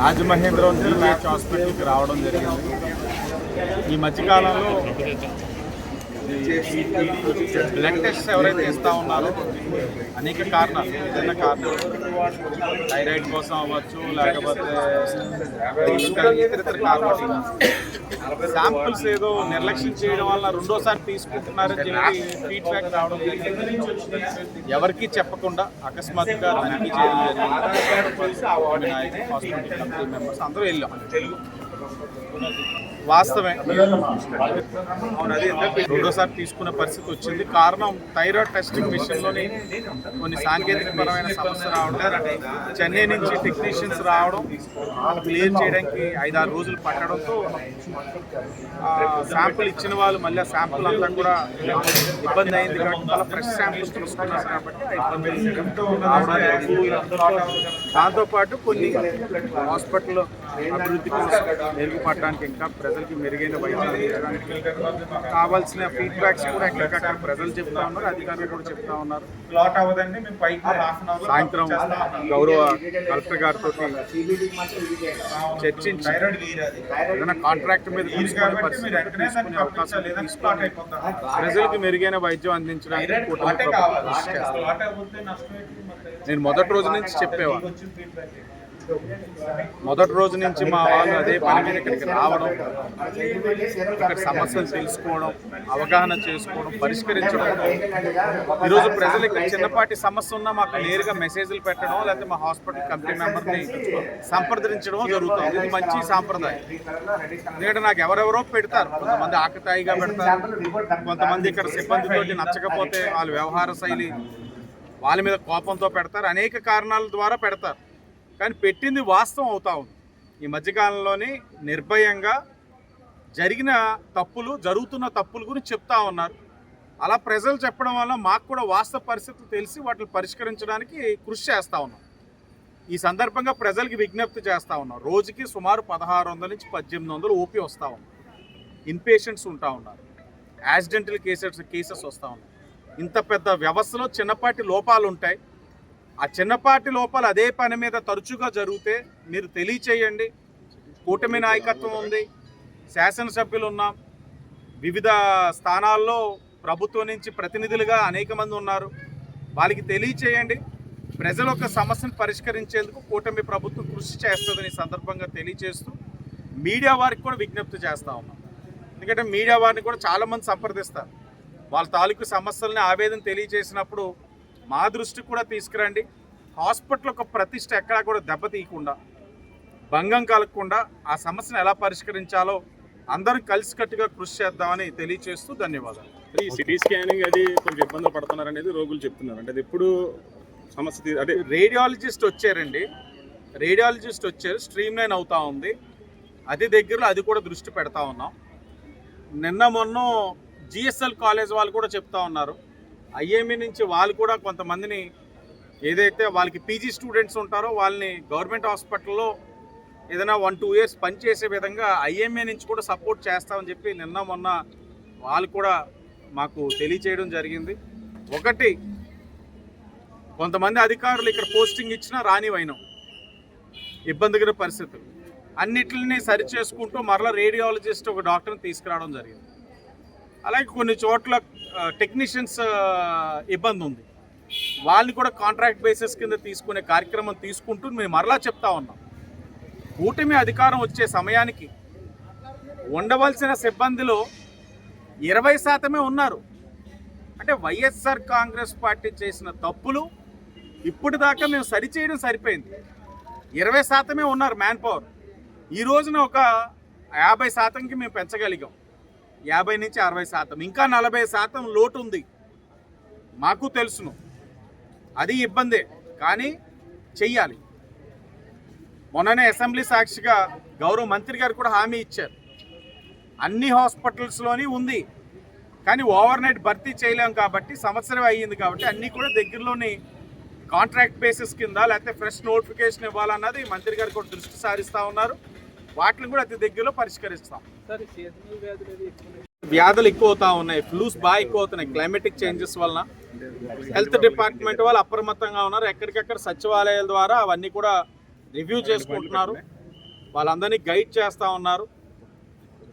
రాజమహేంద్రవరం జీవీహెచ్ హాస్పిటల్కి రావడం జరిగింది. ఈ మధ్యకాలంలో బ్లడ్ టెస్ట్ ఎవరైతే ఇస్తా ఉన్నారో అనేక కారణాలు ఏదైనా కారణాలు థైరాయిడ్ కోసం అవ్వచ్చు లేకపోతే ఇంకా ఇతరితర కారణాలు. శాంపుల్స్ ఏదో నిర్లక్ష్యం చేయడం వల్ల రెండోసారి తీసుకుంటున్నారని చెప్పి ఫీడ్బ్యాక్ రావడం జరిగింది. ఎవరికీ చెప్పకుండా అకస్మాత్తుగా తనిఖీ చేయడం జరిగింది హాస్పిటల్ కమిటీ మెంబర్స్ అందరూ వెళ్ళాం. వాస్తవే అవును అది రెండోసారి తీసుకున్న పరిస్థితి వచ్చింది. కారణం థైరాయిడ్ టెస్టింగ్ విషయంలోని కొన్ని సాంకేతికపరమైన సమస్య రావడం చెన్నై నుంచి టెక్నీషియన్స్ రావడం క్లియర్ చేయడానికి ఐదారు రోజులు పట్టడంతో శాంపుల్ ఇచ్చిన వాళ్ళు మళ్ళీ ఆ శాంపుల్ అంతా కూడా ఇబ్బంది అయింది కాబట్టి మళ్ళీ ఫ్రెష్ శాంపుల్స్ తీసుకున్నారు కాబట్టి. దాంతోపాటు కొన్ని హాస్పిటల్ అభివృద్ధి మెరుగుపడడానికి ఇంకా ప్రజలకి మెరుగైన వైద్యం అందించడానికి కావాల్సిన ఫీడ్బ్యాక్స్ కూడా ఎక్కడికక్కడ ప్రజలు చెప్తా ఉన్నారు అధికారులు కూడా చెప్తా ఉన్నారు. ప్లాట్ అవ్వదండి మేము పైకి సాయంత్రం గౌరవ కలెక్టర్ గారితో చర్చించి ఏదైనా కాంట్రాక్ట్ మీద తీసుకునే పరిస్థితి తీసుకునే అవకాశం ప్రజలకు మెరుగైన వైద్యం అందించడానికి కూటమి నేను మొదటి రోజు నుంచి ఏంటి? మొదటి రోజు నుంచి మా వాళ్ళు అదే పని మీద ఇక్కడికి రావడం ఇక్కడ సమస్యలు తెలుసుకోవడం అవగాహన చేసుకోవడం పరిష్కరించడం. ఈరోజు ప్రజలకి చిన్నపాటి సమస్య ఉన్నా మాకు నేరుగా మెసేజ్లు పెట్టడం లేకపోతే మా హాస్పిటల్ కమిటీ మెంబర్ని సంప్రదించడం జరుగుతుంది. ఇది మంచి సాంప్రదాయం. ఎందుకంటే నాకు ఎవరెవరో పెడతారు. కొంతమంది ఆకతాయిగా పెడతారు. కొంతమంది ఇక్కడ సిబ్బందితోటి నచ్చకపోతే వాళ్ళ వ్యవహార శైలి వాళ్ళ మీద కోపంతో పెడతారు. అనేక కారణాల ద్వారా పెడతారు. కానీ పెట్టింది వాస్తవం అవుతా ఉంది. ఈ మధ్యకాలంలోని నిర్భయంగా జరిగిన తప్పులు జరుగుతున్న తప్పుల గురించి చెప్తా ఉన్నారు. అలా ప్రజలు చెప్పడం వల్ల మాకు కూడా వాస్తవ పరిస్థితులు తెలిసి వాటిని పరిష్కరించడానికి కృషి చేస్తూ ఉన్నాం. ఈ సందర్భంగా ప్రజలకి విజ్ఞప్తి చేస్తూ ఉన్నాం. రోజుకి సుమారు పదహారు వందల నుంచి పద్దెనిమిది వందలు ఓపీ వస్తూ ఉంది ఇన్పేషెంట్స్ ఉంటా ఉన్నారు. యాక్సిడెంటల్ కేసెస్ కేసెస్ వస్తూ ఉన్నాయి. ఇంత పెద్ద వ్యవస్థలో చిన్నపాటి లోపాలు ఉంటాయి ఆ చిన్నపాటి లోపల అదే పని మీద తరచుగా జరిగితే మీరు తెలియచేయండి. కూటమి నాయకత్వం ఉంది. శాసనసభ్యులు ఉన్నాం వివిధ స్థానాల్లో ప్రభుత్వం నుంచి ప్రతినిధులుగా అనేక మంది ఉన్నారు. వాళ్ళకి తెలియచేయండి. ప్రజల యొక్క సమస్యను పరిష్కరించేందుకు కూటమి ప్రభుత్వం కృషి చేస్తుందని సందర్భంగా తెలియచేస్తూ మీడియా వారికి కూడా విజ్ఞప్తి చేస్తా ఉన్నాం. ఎందుకంటే మీడియా వారిని కూడా చాలామంది సంప్రదిస్తారు. వాళ్ళ తాలూకు సమస్యల్ని ఆవేదన తెలియజేసినప్పుడు మా దృష్టికి కూడా తీసుకురండి. హాస్పిటల్ యొక్క ప్రతిష్ట ఎక్కడా కూడా దెబ్బతీయకుండా భంగం కలగకుండా ఆ సమస్యను ఎలా పరిష్కరించాలో అందరం కలిసికట్టుగా కృషి చేద్దామని తెలియజేస్తూ ధన్యవాదాలు. ఈ సిటీ స్కానింగ్ అది కొంచెం ఇబ్బందులు పడుతున్నారు అనేది రోగులు చెప్తున్నారు. అంటే అది ఎప్పుడు సమస్య అంటే రేడియాలజిస్ట్ వచ్చారండి. రేడియాలజిస్ట్ వచ్చారు స్ట్రీమ్ లైన్ అవుతా ఉంది. అది దగ్గరలో అది కూడా దృష్టి పెడతా ఉన్నాం. నిన్న మొన్న జిఎస్ఎల్ కాలేజ్ వాళ్ళు కూడా చెప్తా ఉన్నారు. ఐఎంఈ నుంచి వాళ్ళు కూడా కొంతమందిని ఏదైతే వాళ్ళకి పీజీ స్టూడెంట్స్ ఉంటారో వాళ్ళని గవర్నమెంట్ హాస్పిటల్లో ఏదైనా వన్ టూ ఇయర్స్ పనిచేసే విధంగా ఐఎంఏ నుంచి కూడా సపోర్ట్ చేస్తామని చెప్పి నిన్న మొన్న వాళ్ళు కూడా మాకు తెలియచేయడం జరిగింది. ఒకటి కొంతమంది అధికారులు ఇక్కడ పోస్టింగ్ ఇచ్చినా రానివైనాం. ఇబ్బందికర పరిస్థితులు. అన్నిటిని సరిచేసుకుంటూ మరలా రేడియాలజిస్ట్ ఒక డాక్టర్ని తీసుకురావడం జరిగింది. అలాగే కొన్ని చోట్ల టెక్నీషియన్స్ ఇబ్బంది ఉంది. వాళ్ళని కూడా కాంట్రాక్ట్ బేసిస్ కింద తీసుకునే కార్యక్రమం తీసుకుంటూ మేము మరలా చెప్తా ఉన్నాం. కూటమి అధికారం వచ్చే సమయానికి ఉండవలసిన సిబ్బందిలో ఇరవై శాతమే ఉన్నారు. అంటే వైఎస్ఆర్ కాంగ్రెస్ పార్టీ చేసిన తప్పులు ఇప్పటిదాకా మేము సరిచేయడం సరిపోయింది. ఇరవై శాతమే ఉన్నారు మ్యాన్ పవర్. ఈ రోజున ఒక యాభై శాతంకి మేము పెంచగలిగాం. యాభై నుంచి అరవై శాతం ఇంకా నలభై శాతం లోటు ఉంది. మాకు తెలుసును. అది ఇబ్బందే కానీ చెయ్యాలి. మొన్ననే అసెంబ్లీ సాక్షిగా గౌరవ మంత్రి గారు కూడా హామీ ఇచ్చారు. అన్ని హాస్పిటల్స్లోని ఉంది కానీ ఓవర్ నైట్ భర్తీ చేయలేం కాబట్టి సంవత్సరం అయ్యింది కాబట్టి అన్నీ కూడా దగ్గరలోని కాంట్రాక్ట్ బేసిస్ కింద లేకపోతే ఫ్రెష్ నోటిఫికేషన్ ఇవ్వాలన్నది మంత్రి గారు కూడా దృష్టి సారిస్తూ ఉన్నారు. వాటిని కూడా అతి దగ్గరలో పరిష్కరిస్తాం. వ్యాధులు ఎక్కువ అవుతా ఉన్నాయి. ఫ్లూస్ బాగా ఎక్కువ అవుతున్నాయి. క్లైమేటిక్ చేంజెస్ వలన. హెల్త్ డిపార్ట్మెంట్ వాళ్ళు అప్రమత్తంగా ఉన్నారు. ఎక్కడికెక్కడ సచివాలయాల ద్వారా అవన్నీ కూడా రివ్యూ చేసుకుంటున్నారు. వాళ్ళందరినీ గైడ్ చేస్తూ ఉన్నారు.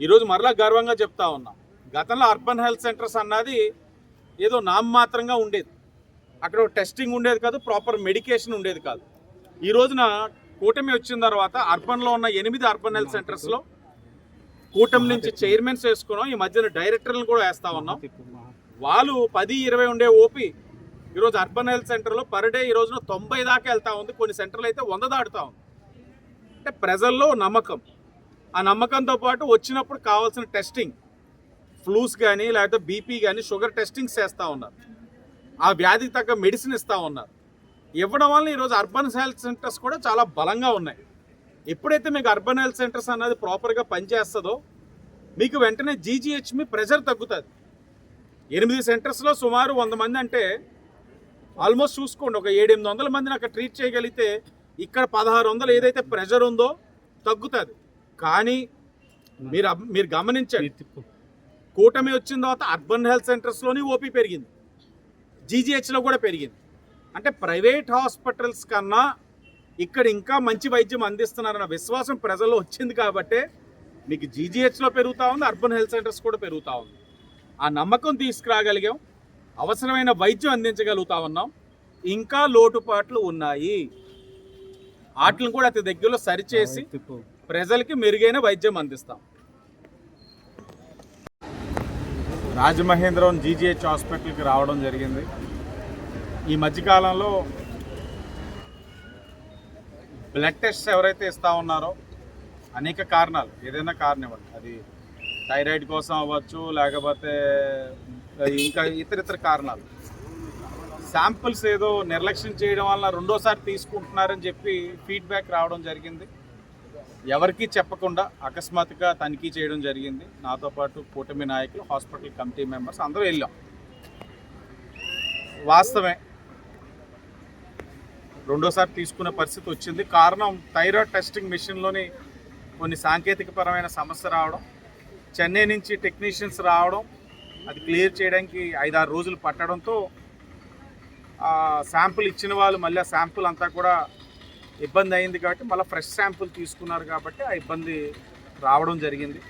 ఈరోజు మరలా గర్వంగా చెప్తా ఉన్నాం. గతంలో అర్బన్ హెల్త్ సెంటర్స్ అన్నది ఏదో నామమాత్రంగా ఉండేది. అక్కడ టెస్టింగ్ ఉండేది కాదు ప్రాపర్ మెడికేషన్ ఉండేది కాదు. ఈ రోజున కూటమి వచ్చిన తర్వాత అర్బన్లో ఉన్న ఎనిమిది అర్బన్ హెల్త్ సెంటర్స్లో కూటమి నుంచి చైర్మన్స్ వేసుకున్నాం. ఈ మధ్యన డైరెక్టర్లను కూడా వేస్తా ఉన్నాం. వాళ్ళు పది ఇరవై ఉండే ఓపీ. ఈరోజు అర్బన్ హెల్త్ సెంటర్లో పర్ డే ఈ రోజున తొంభై దాకా వెళ్తా ఉంది. కొన్ని సెంటర్లు అయితే వంద దాటుతా ఉంది. అంటే ప్రజల్లో నమ్మకం. ఆ నమ్మకంతో పాటు వచ్చినప్పుడు కావాల్సిన టెస్టింగ్. ఫ్లూస్ కానీ లేకపోతే బీపీ కానీ షుగర్ టెస్టింగ్స్ చేస్తూ ఉన్నారు. ఆ వ్యాధికి తగ్గ మెడిసిన్ ఇస్తూ ఉన్నారు. ఇవ్వడం వల్ల ఈరోజు అర్బన్ హెల్త్ సెంటర్స్ కూడా చాలా బలంగా ఉన్నాయి. ఎప్పుడైతే మీకు అర్బన్ హెల్త్ సెంటర్స్ అన్నది ప్రాపర్గా పనిచేస్తుందో మీకు వెంటనే జీజీహెచ్ మీ ప్రెషర్ తగ్గుతుంది. ఎనిమిది సెంటర్స్లో సుమారు వంద మంది అంటే ఆల్మోస్ట్ చూసుకోండి ఒక ఏడెనిమిది వందల మందిని అక్కడ ట్రీట్ చేయగలిగితే ఇక్కడ పదహారు వందలు ఏదైతే ప్రెషర్ ఉందో తగ్గుతుంది. కానీ మీరు మీరు గమనించండి. కూటమి వచ్చిన తర్వాత అర్బన్ హెల్త్ సెంటర్స్లోని ఓపీ పెరిగింది. జీజీహెచ్లో కూడా పెరిగింది. అంటే ప్రైవేట్ హాస్పిటల్స్ కన్నా ఇక్కడ ఇంకా మంచి వైద్యం అందిస్తున్నారన్న విశ్వాసం ప్రజల్లో వచ్చింది కాబట్టే మీకు జీజీహెచ్లో పెరుగుతూ ఉంది అర్బన్ హెల్త్ సెంటర్స్ కూడా పెరుగుతూ ఉంది. ఆ నమ్మకం తీసుకురాగలిగాం అవసరమైన వైద్యం అందించగలుగుతా ఉన్నాం. ఇంకా లోటుపాట్లు ఉన్నాయి. వాటిని కూడా అతి దగ్గరలో సరిచేసి ప్రజలకి మెరుగైన వైద్యం అందిస్తాం. రాజమహేంద్రం జీజీహెచ్ హాస్పిటల్కి రావడం జరిగింది. ఈ మధ్యకాలంలో బ్లడ్ టెస్ట్ ఎవరైతే ఇస్తా ఉన్నారో అనేక కారణాలు ఏదైనా కారణం ఇవ్వండి. అది థైరాయిడ్ కోసం అవ్వచ్చు లేకపోతే ఇంకా ఇతర ఇతర కారణాలు. శాంపిల్స్ ఏదో నిర్లక్ష్యం చేయడం వల్ల రెండోసారి తీసుకుంటున్నారని చెప్పి ఫీడ్బ్యాక్ రావడం జరిగింది. ఎవరికీ చెప్పకుండా అకస్మాత్తుగా తనిఖీ చేయడం జరిగింది. నాతో పాటు కూటమి నాయకులు హాస్పిటల్ కమిటీ మెంబర్స్ అందరూ వెళ్ళాం. వాస్తవమే రెండోసారి తీసుకునే పరిస్థితి వచ్చింది. కారణం థైరాయిడ్ టెస్టింగ్ మిషన్లోని కొన్ని సాంకేతికపరమైన సమస్య రావడం చెన్నై నుంచి టెక్నీషియన్స్ రావడం అది క్లియర్ చేయడానికి ఐదారు రోజులు పట్టడంతో శాంపుల్ ఇచ్చిన వాళ్ళు మళ్ళీ ఆ శాంపుల్ అంతా కూడా ఇబ్బంది అయింది కాబట్టి మళ్ళీ ఫ్రెష్ శాంపుల్ తీసుకున్నారు కాబట్టి ఆ ఇబ్బంది రావడం జరిగింది.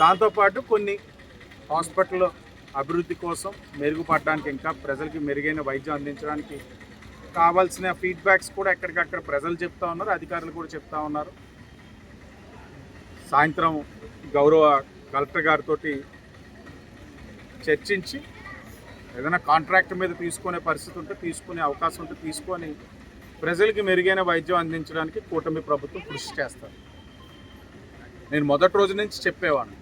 దాంతోపాటు కొన్ని హాస్పిటల్ అభివృద్ధి కోసం మెరుగుపడడానికి ఇంకా ప్రజలకి మెరుగైన వైద్యం అందించడానికి కావాల్సిన ఫీడ్బ్యాక్స్ కూడా ఎక్కడికక్కడ ప్రజలు చెప్తా ఉన్నారు అధికారులు కూడా చెప్తా ఉన్నారు. సాయంత్రం గౌరవ కలెక్టర్ గారితో చర్చించి ఏదైనా కాంట్రాక్ట్ మీద తీసుకునే పరిస్థితి ఉంటే తీసుకునే అవకాశం ఉంటే తీసుకొని ప్రజలకి మెరుగైన వైద్యం అందించడానికి కూటమి ప్రభుత్వం కృషి చేస్తారు. నేను మొదటి రోజు నుంచి చెప్పేవాడిని.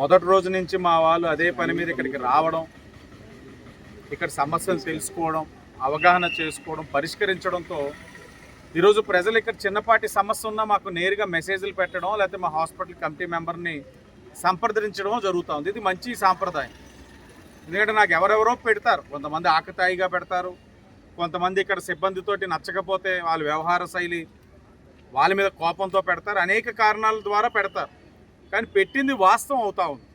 మొదటి రోజు నుంచి మా వాళ్ళు అదే పని మీద ఇక్కడికి రావడం ఇక్కడ సమస్యలు తెలుసుకోవడం అవగాహన చేసుకోవడం పరిష్కరించడంతో ఈరోజు ప్రజలు ఇక్కడ చిన్నపాటి సమస్య ఉన్నా మాకు నేరుగా మెసేజ్లు పెట్టడం లేకపోతే మా హాస్పిటల్ కమిటీ మెంబర్ని సంప్రదించడం జరుగుతూ ఉంది. ఇది మంచి సాంప్రదాయం. ఎందుకంటే నాకు ఎవరెవరో పెడతారు. కొంతమంది ఆకతాయిగా పెడతారు. కొంతమంది ఇక్కడ సిబ్బందితోటి నచ్చకపోతే వాళ్ళ వ్యవహార శైలి వాళ్ళ మీద కోపంతో పెడతారు. అనేక కారణాల ద్వారా పెడతారు. కానీ పెట్టింది వాస్తవం అవుతా ఉంది.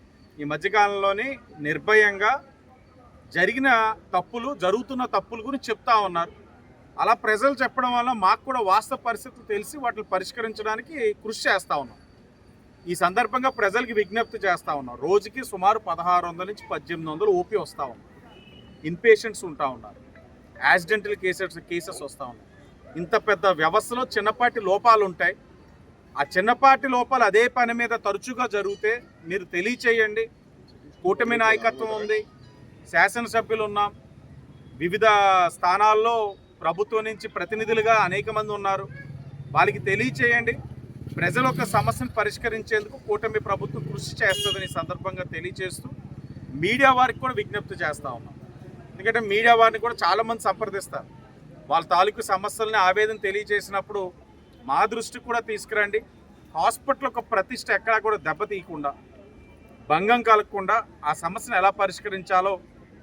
ఈ మధ్యకాలంలోని నిర్భయంగా జరిగిన తప్పులు జరుగుతున్న తప్పుల గురించి చెప్తా ఉన్నారు. అలా ప్రజలు చెప్పడం వల్ల మాకు కూడా వాస్తవ పరిస్థితులు తెలిసి వాటిని పరిష్కరించడానికి కృషి చేస్తూ ఉన్నాం. ఈ సందర్భంగా ప్రజలకి విజ్ఞప్తి చేస్తూ ఉన్నాం. రోజుకి సుమారు పదహారు వందల నుంచి పద్దెనిమిది వందలు ఓపీ వస్తూ ఉన్నాం ఇన్పేషెంట్స్ ఉంటా ఉన్నారు. యాక్సిడెంటల్ కేసెస్ కేసెస్ వస్తూ ఉన్నాయి. ఇంత పెద్ద వ్యవస్థలో చిన్నపాటి లోపాలు ఉంటాయి. ఆ చిన్నపాటి లోపాలు అదే పని మీద తరచుగా జరిగితే మీరు తెలియచేయండి. కూటమి నాయకత్వం ఉంది. శాసనసభ్యులు ఉన్నాం వివిధ స్థానాల్లో ప్రభుత్వం నుంచి ప్రతినిధులుగా అనేక మంది ఉన్నారు. వాళ్ళకి తెలియచేయండి. ప్రజల యొక్క సమస్యను పరిష్కరించేందుకు కూటమి ప్రభుత్వం కృషి చేస్తుందని సందర్భంగా తెలియజేస్తూ మీడియా వారికి కూడా విజ్ఞప్తి చేస్తా ఉన్నాం. ఎందుకంటే మీడియా వారిని కూడా చాలామంది సంప్రదిస్తారు. వాళ్ళ తాలూకు సమస్యలని ఆవేదన తెలియజేసినప్పుడు మా దృష్టికి కూడా తీసుకురండి. హాస్పిటల్ యొక్క ప్రతిష్ట ఎక్కడా కూడా దెబ్బతీయకుండా భంగం కలగకుండా ఆ సమస్యను ఎలా పరిష్కరించాలో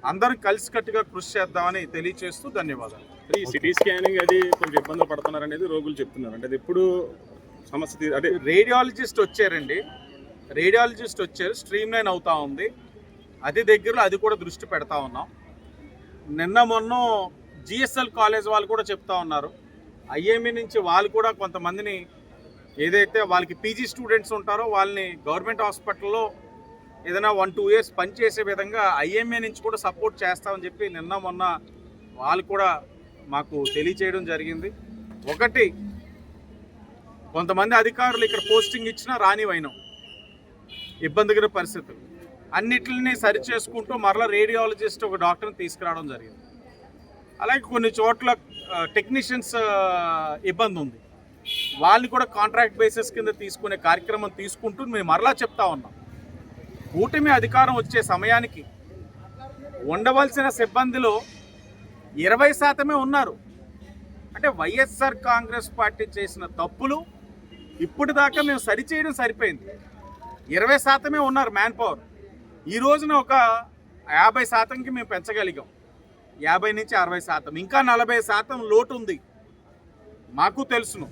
అందరం కలిసికట్టుగా కృషి చేద్దామని తెలియజేస్తూ ధన్యవాదాలు. ఈ సిటీ స్కానింగ్ అది కొంచెం ఇబ్బందులు పడుతున్నారు అనేది రోగులు చెప్తున్నారు. అంటే అది ఎప్పుడు సమస్య అంటే రేడియాలజిస్ట్ వచ్చారండి. రేడియాలజిస్ట్ వచ్చారు స్ట్రీమ్ లైన్ అవుతా ఉంది. అది దగ్గరలో అది కూడా దృష్టి పెడతా ఉన్నాం. నిన్న మొన్న జిఎస్ఎల్ కాలేజ్ వాళ్ళు కూడా చెప్తా ఉన్నారు. ఐఎంఏ నుంచి వాళ్ళు కూడా కొంతమందిని ఏదైతే వాళ్ళకి పీజీ స్టూడెంట్స్ ఉంటారో వాళ్ళని గవర్నమెంట్ హాస్పిటల్లో ఏదైనా వన్ టూ ఇయర్స్ పనిచేసే విధంగా ఐఎంఏ నుంచి కూడా సపోర్ట్ చేస్తామని చెప్పి నిన్న మొన్న వాళ్ళు కూడా మాకు తెలియచేయడం జరిగింది. ఒకటి కొంతమంది అధికారులు ఇక్కడ పోస్టింగ్ ఇచ్చినా రానివైనాం ఇబ్బందికర పరిస్థితులు. అన్నిటిని సరి చేసుకుంటూ మరలా రేడియాలజిస్ట్ ఒక డాక్టర్ని తీసుకురావడం జరిగింది. అలాగే కొన్ని చోట్ల టెక్నీషియన్స్ ఇబ్బంది ఉంది. వాళ్ళని కూడా కాంట్రాక్ట్ బేసిస్ కింద తీసుకునే కార్యక్రమం తీసుకుంటూ మేము మరలా చెప్తా ఉన్నాం. కూటమి అధికారం వచ్చే సమయానికి ఉండవలసిన సిబ్బందిలో ఇరవై శాతమే ఉన్నారు. అంటే వైఎస్ఆర్ కాంగ్రెస్ పార్టీ చేసిన తప్పులు ఇప్పటిదాకా మేము సరిచేయడం సరిపోయింది. ఇరవై శాతమే ఉన్నారు మ్యాన్ పవర్. ఈ రోజున ఒక యాభై శాతంకి మేము పెంచగలిగాం. యాభై నుంచి అరవై శాతం ఇంకా నలభై శాతం లోటు ఉంది. మాకు తెలుసును.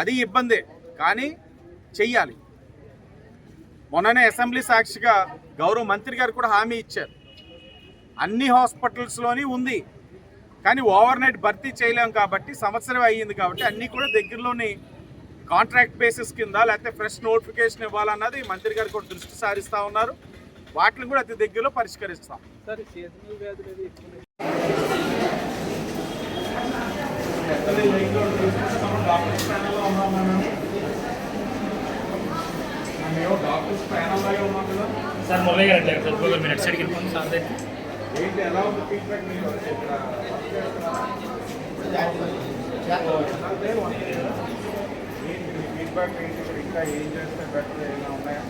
అది ఇబ్బందే కానీ చెయ్యాలి. మొన్ననే అసెంబ్లీ సాక్షిగా గౌరవ మంత్రి గారు కూడా హామీ ఇచ్చారు. అన్ని హాస్పిటల్స్లోని ఉంది. కానీ ఓవర్ నైట్ భర్తీ చేయలేం కాబట్టి సంవత్సరం అయ్యింది కాబట్టి అన్నీ కూడా దగ్గరలోని కాంట్రాక్ట్ బేసిస్ కింద లేకపోతే ఫ్రెష్ నోటిఫికేషన్ ఇవ్వాలన్నది మంత్రి గారు కూడా దృష్టి సారిస్తూ ఉన్నారు. వాటిని కూడా అతి దగ్గరలో పరిష్కరిస్తాం. సార్ సార్ మొదలయ్య గారు అట్లా చదువుకోగలరు మీరు అటు సైడ్కి వెళ్ళిపోండి సార్ దగ్గర ఏంటి ఎలా ఉంది ఫీడ్బ్యాక్ మీకు ఇక్కడ ఫీడ్బ్యాక్ ఏంటి ఇక్కడ ఇంకా ఏం చేస్తే బెటర్ ఏమైనా ఉన్నాయా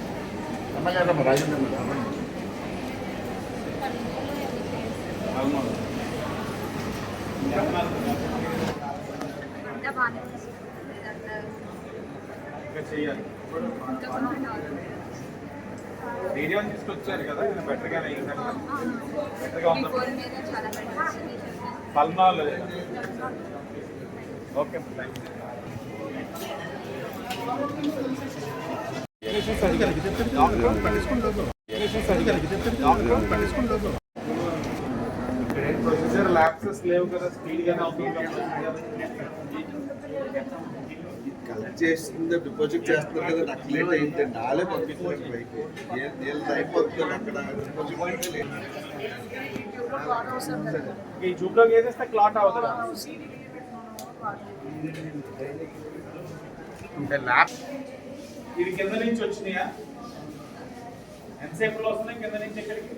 అవును. అంతా బాగానే ఉంది. ఇదంతా ఇంకా చేయాలి రేడియో తీసుకొచ్చారు కదా బెటర్గానే అయిందంట బెటర్గా ఉంది. పల్నాలు ఓకే. ప్రొసీజర్ ల్యాప్సెస్ లేవు కదా స్పీడ్ గానే అవుతుంది. కలెక్ట్ చేసింది డిపాజిట్ చేస్తారు కదా నాకు లేట్ అయిందండి వాళ్ళే పైకి ఏ- వీళ్ళది అయిపోతుంది అక్కడ. ఈ వేసేస్తే క్లాట్ అవుతుంది? అంటే ఇది కింద నుంచి వచ్చినాయా? ఎంతసేపులో వస్తున్నాయి కింద నుంచి ఎక్కడికి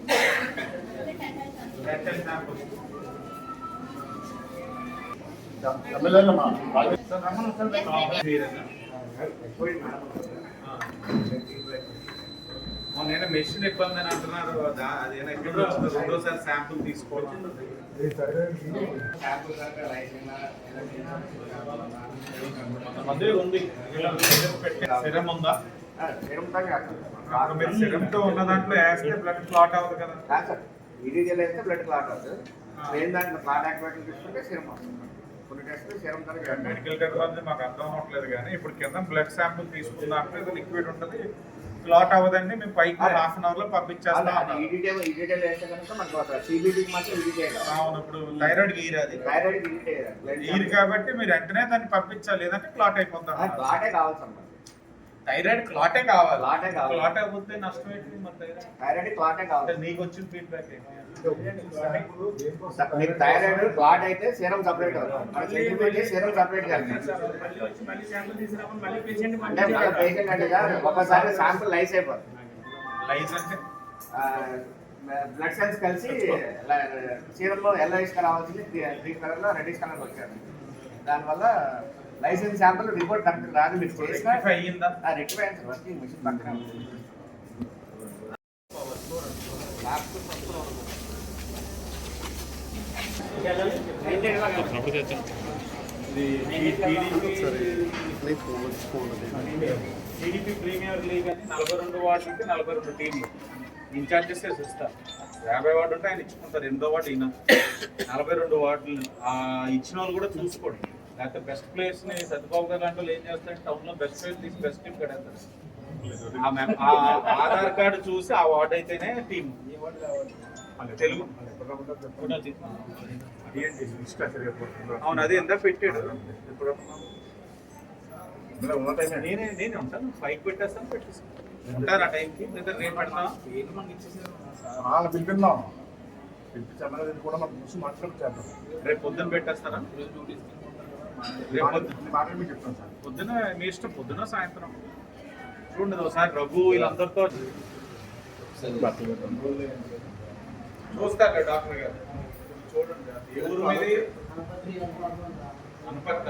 మొన్న మెషిన్ ఇబ్బంది అని అంటున్నారు అదేనా ఎక్కడ రెండోసారి శాంపుల్ తీసుకోవడం కొంతమంది ఉంది సిరం. ఉందా మీరు సిరంతో ఉన్న దాంట్లో వేస్తే బ్లడ్ క్లాట్ అవ్వదు కదా ఈడీజీలో అయితే బ్లడ్ క్లాట్ అవుతుంది మెయిన్ దాంట్లో క్లాట్ యాక్టివేషన్ తీసుకుంటే సిరం వస్తుంది. కొన్ని టెస్టులు సిరం తరగతి మెడికల్ టెక్నాలజీ మాకు అర్థం అవ్వట్లేదు కానీ ఇప్పుడు కింద బ్లడ్ శాంపుల్ తీసుకున్న దాంట్లో లిక్విడ్ ఉంటుంది. క్లాట్ అవ్వదండి మేము పైకి హాఫ్ అన్ అవర్లో పంపించేస్తాం వేస్తే కనుక మనకు సిబిడికి మాత్రం అవును ఇప్పుడు థైరాయిడ్ గీర్ అది థైరాయిడ్ గీర్ కాబట్టి మీరు వెంటనే దాన్ని పంపించాలి లేదంటే క్లాట్ అయిపోతాం క్లాటే కావాల్సి థైరాయిడ్ క్లాటే కావాలి. క్లాటే కావాలి. క్లాట్ అయిపోతే నష్టం ఏంటి మరి థైరాయిడ్ థైరాయిడ్ క్లాటే కావాలి. నీకు వచ్చిన ఫీడ్బ్యాక్ మీకు థైరాయిడ్ క్లాట్ అయితే సిరం సపరేట్ అవుతుంది సిరం సపరేట్ అంటే పేషెంట్ అంటే ఒకసారి శాంపుల్ లైస్ అయిపోతుంది లైస్ అంటే? బ్లడ్ సెల్స్ కలిసి సీరంలో ఎల్ఐస్ రావాల్సింది గ్రీన్ కలర్లో రెడ్డిష్ కలర్ వచ్చారు దానివల్ల లైసెన్స్ శాంపుల్ రిపోర్ట్ కరెక్ట్ రాదు. మీరు చేసిన రెక్టిఫై అయింది వర్కింగ్ మిషన్ పక్కన టీడీపీ ప్రీమియర్ లీగ్ అని నలభై రెండు వార్డులకి నలభై రెండు టీంలు ఇన్ఛార్జెస్ ఇస్తారు యాభై వార్డు ఉంటే ఆయన ఇచ్చుకుంటారు. ఎనిమిదో వార్డు ఈయన. నలభై రెండు వార్డులు. ఆ ఇచ్చిన వాళ్ళు కూడా చూసుకోండి. లేకపోతే బెస్ట్ ప్లేస్ని సత్యబాబు గారు లాంటి వాళ్ళు ఏం చేస్తారు టౌన్లో బెస్ట్ ప్లేస్ తీసి బెస్ట్ టీం ఆ ఆ ఆధార్ కార్డు చూసి ఆ వార్డు అయితేనే టీం తెలుగు? అవును అది ఎంత పెట్టాడు. నేనే నేనే ఉంటాను. ఫైవ్ పెట్టేస్తాను పెట్టేస్తాను. ఉంటారా టైంకి లేదా రేపు పెడతాం ఏది మనకి ఇచ్చేసారు. వాళ్ళ పిలిపిద్దాం పిలిపించమన్నది కూడా మనం చూసి మాట్లాడి చేద్దాం. రేపు పొద్దున పెట్టేస్తారా? ఈరోజు డ్యూటీస్ రేపు పొద్దున మీ ఇష్టం పొద్దున సాయంత్రం. చూడండి ఒకసారి రఘు వీళ్ళందరితో చూస్తారు డాక్టర్ గారు. చూడండి ఏ ఊరు మీది అనపర్త